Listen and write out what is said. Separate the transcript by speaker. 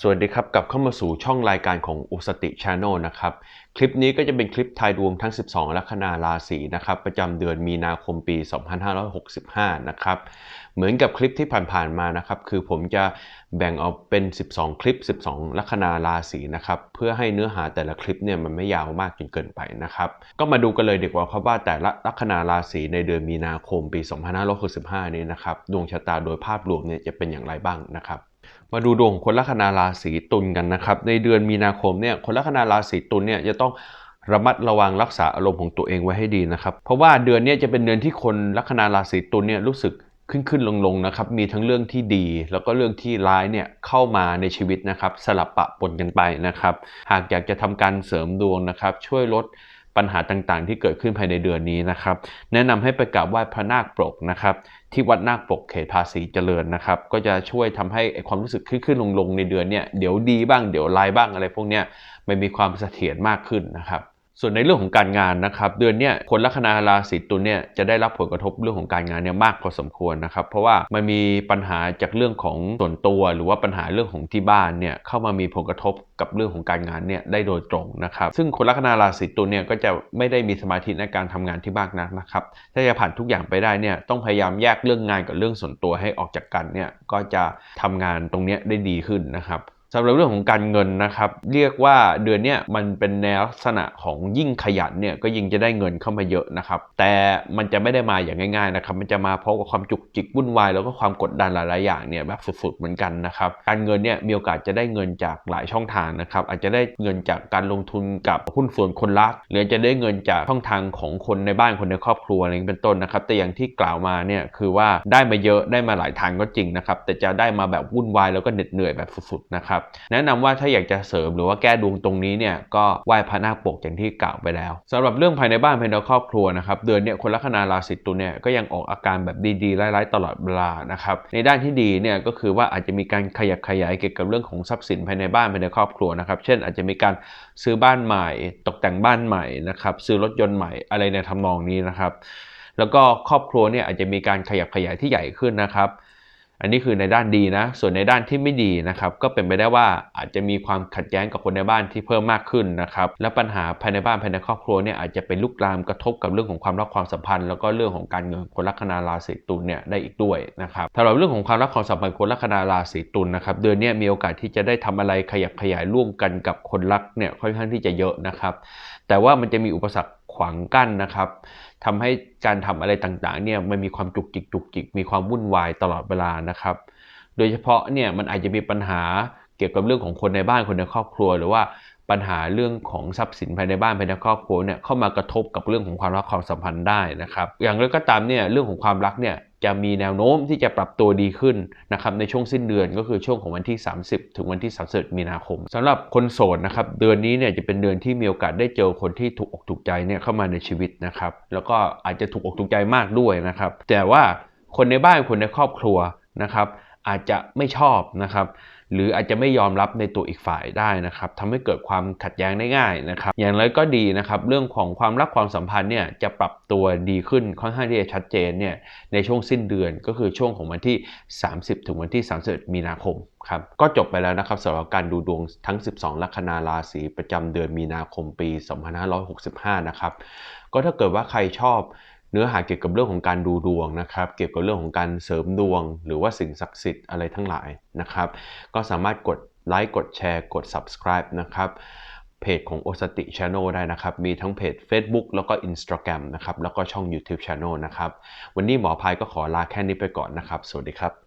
Speaker 1: สวัสดีครับกลับเข้ามาสู่ช่องรายการของอุสติชาแนลนะครับ คลิปนี้ก็จะเป็นคลิปทายดวงทั้ง 12 ลัคนาราศีนะครับ ประจำเดือนมีนาคมปี 2565 นะครับ เหมือนกับคลิปที่ผ่านๆมานะครับ คือผมจะแบ่งออกเป็น 12 คลิป 12 ลัคนาราศีนะครับ เพื่อให้เนื้อหาแต่ละคลิปเนี่ยมันไม่ยาวมากจนเกินไปนะครับ ก็มาดูกันเลยดีกว่าครับว่าแต่ละลัคนาราศีในเดือนมีนาคมปี 2565 นี้นะครับดวงชะตาโดยภาพรวมเนี่ยจะเป็นอย่างไรบ้างนะครับ มาดูดวงของคนลัคนาราศีตุลกันนะครับ ในเดือนมีนาคมเนี่ยคนลัคนาราศีตุลเนี่ยจะต้องระมัดระวังรักษาอารมณ์ของตัวเองไว้ให้ดีนะครับ เพราะว่าเดือนนี้จะเป็นเดือนที่คนลัคนาราศีตุลเนี่ยรู้สึกขึ้นขึ้นลงลงๆนะครับ มีทั้งเรื่องที่ดี แล้วก็เรื่องที่ร้ายเนี่ยเข้ามาในชีวิตนะครับ สลับปะปนกันไปนะครับ หากอยากจะทำการเสริมดวงนะครับ ช่วยลด ปัญหาต่างๆ ที่เกิดขึ้นภายในเดือนนี้นะครับ แนะนำให้ไปกราบไหว้พระนาคปกนะครับ ที่วัดนาคปกเขตภาษีเจริญนะครับ ก็จะช่วยทำให้ความรู้สึกขึ้นๆลงๆในเดือนเนี่ยเดี๋ยวดีบ้างเดี๋ยวลายบ้างอะไรพวกเนี้ยมันมีความเสถียรมากขึ้นนะครับ ส่วนในเรื่องของการงานนะครับ เดือนเนี้ยคนลัคนาราศีตุลเนี่ยจะได้รับผลกระทบเรื่องของการงานเนี่ยมากพอสมควรนะครับ เพราะว่ามันมีปัญหาจากเรื่องของส่วนตัวหรือว่าปัญหาเรื่องของที่บ้านเนี่ยเข้ามามีผลกระทบกับเรื่องของการงานเนี่ยได้โดยตรงนะครับ ซึ่งคนลัคนาราศีตุลเนี่ยก็จะไม่ได้มีสมาธิในการทำงานที่มากนักนะครับถ้าจะผ่านทุกอย่างไปได้เนี่ยต้องพยายามแยกเรื่องงานกับเรื่องส่วนตัวให้ออกจากกันเนี่ยก็จะทำงานตรงเนี้ยได้ดีขึ้นนะครับ สำหรับเรื่องของการเงินนะครับ เรียกว่าเดือนนี้มันเป็นในวลักษณะของยิ่งขยันเนี่ยก็ยิ่งจะได้เงินเข้ามาเยอะนะครับ แต่มันจะไม่ได้มาอย่างง่ายๆนะครับมันจะมาเพร้อมกับความจุกจิกวุ่นวายแล้วก็ความกดดันหลายๆอย่างเนี่ยแบบสุดๆเหมือนกันนะครับการเงินเนี่ยมีโอกาสจะได้เงินจากหลายช่องทางนะครับอาจจะได้เงินจากการลงทุนกับหุ้นส่วนคนรัก หรือจะได้เงินจากช่องทางของคนในบ้านคนในครอบครัวอะไรเป็นต้นนะครับ แต่อย่างที่กล่าวมาเนี่ยคือว่าได้มาเยอะได้มาหลายทางก็จริงนะครับแต่จะได้มาแบบวุ่นวายแล้วก็เหน็ดเหนื่อยแบบสุดๆนะครับแนะนำว่าถ้าอยากจะเสริมหรือว่าแก้ดวงตรงนี้เนี่ยก็ไหว้พระนาคปกอย่างที่กล่าวไปแล้วสำหรับเรื่องภายในบ้านภายในครอบครัวนะครับเดือนเนี้ยคนลัคนาราศีตุลเนี่ยก็ยังออกอาการแบบดีๆร้ายๆตลอดเวลานะครับในด้านที่ดีเนี่ยก็คือว่าอาจจะมีการขยับขยายเกี่ยวกับเรื่องของทรัพย์สินภายในบ้านภายในครอบครัวนะครับเช่น อาจจะมีการซื้อบ้านใหม่ ตกแต่งบ้านใหม่นะครับซื้อรถยนต์ใหม่อะไรในทำนองนี้นะครับแล้วก็ครอบครัวเนี่ยอาจจะมีการขยับขยายที่ใหญ่ขึ้นนะครับ อันนี้คือในด้านดีนะ ส่วนในด้านที่ไม่ดีนะครับ ก็เป็นไปได้ว่าอาจจะมีความขัดแย้งกับคนในบ้านที่เพิ่มมากขึ้นนะครับ และปัญหาภายในบ้านภายในครอบครัวเนี่ยอาจจะเป็นลุกลามกระทบกับเรื่องของความรักความสัมพันธ์ แล้วก็เรื่องของการเงินคนลัคนาราศีตุลเนี่ยได้อีกด้วยนะครับสำหรับเรื่องของความรักความสัมพันธ์คนลัคนาราศีตุลนะครับ เดือนนี้มีโอกาสที่จะได้ทำอะไรขยับขยายร่วมกันกับคนรักเนี่ยค่อนข้างที่จะเยอะนะครับ แต่ว่ามันจะมีอุปสรรค ขวางกั้นนะครับทำให้การทำอะไรต่างๆเนี่ยมันมีความจุกจิกจุกจิกมีความวุ่นวายตลอดเวลานะครับ โดยเฉพาะเนี่ยมันอาจจะมีปัญหาเกี่ยวกับเรื่องของคนในบ้านคนในครอบครัว หรือว่าปัญหาเรื่องของทรัพย์สินภายในบ้านภายในครอบครัวเนี่ยเข้ามากระทบกับเรื่องของความรักความสัมพันธ์ได้นะครับ อย่างไรก็ตามเนี่ยเรื่องของความรักเนี่ย จะมีแนวโน้มที่จะปรับตัวดีขึ้นนะครับในช่วงสิ้นเดือนก็คือช่วงของวันที่ 30 ถึงวันที่ 31 มีนาคมสำหรับคนโสดนะครับเดือนนี้เนี่ยจะเป็นเดือนที่มีโอกาสได้เจอคนที่ถูกอกถูกใจเนี่ยเข้ามาในชีวิตนะครับแล้วก็อาจจะถูกอกถูกใจมากด้วยนะครับแต่ว่าคนในบ้านคนในครอบครัวนะครับอาจจะไม่ชอบนะครับ หรืออาจจะไม่ยอมรับในตัวอีกฝ่ายได้นะครับทำให้เกิดความขัดแย้งได้ง่ายนะครับ อย่างไรก็ดีนะครับ เรื่องของความรักความสัมพันธ์เนี่ยจะปรับตัวดีขึ้นค่อนข้างที่จะชัดเจนเนี่ยในช่วงสิ้นเดือนก็คือช่วงของวันที่ 30 ถึงวันที่ 31 มีนาคมครับก็จบไปแล้วนะครับสำหรับการดูดวงทั้ง 12 ลัคนาราศีประจำเดือนมีนาคมปี 2565 นะครับ ก็ถ้าเกิดว่าใครชอบ เนื้อหาเกี่ยวกับเรื่องของการดูดวงนะครับ เกี่ยวกับเรื่องของการเสริมดวง หรือว่าสิ่งศักดิ์สิทธิ์อะไรทั้งหลายนะครับ ก็สามารถกดไลค์กดแชร์ กด subscribe นะครับเพจของ o s t i Channel ได้นะครับ มีทั้งเพจ Facebook แล้วก็ Instagram นะครับ แล้วก็ช่อง YouTube Channel นะครับ วันนี้หมอพายก็ขอลาแค่นี้ไปก่อนนะครับ สวัสดีครับ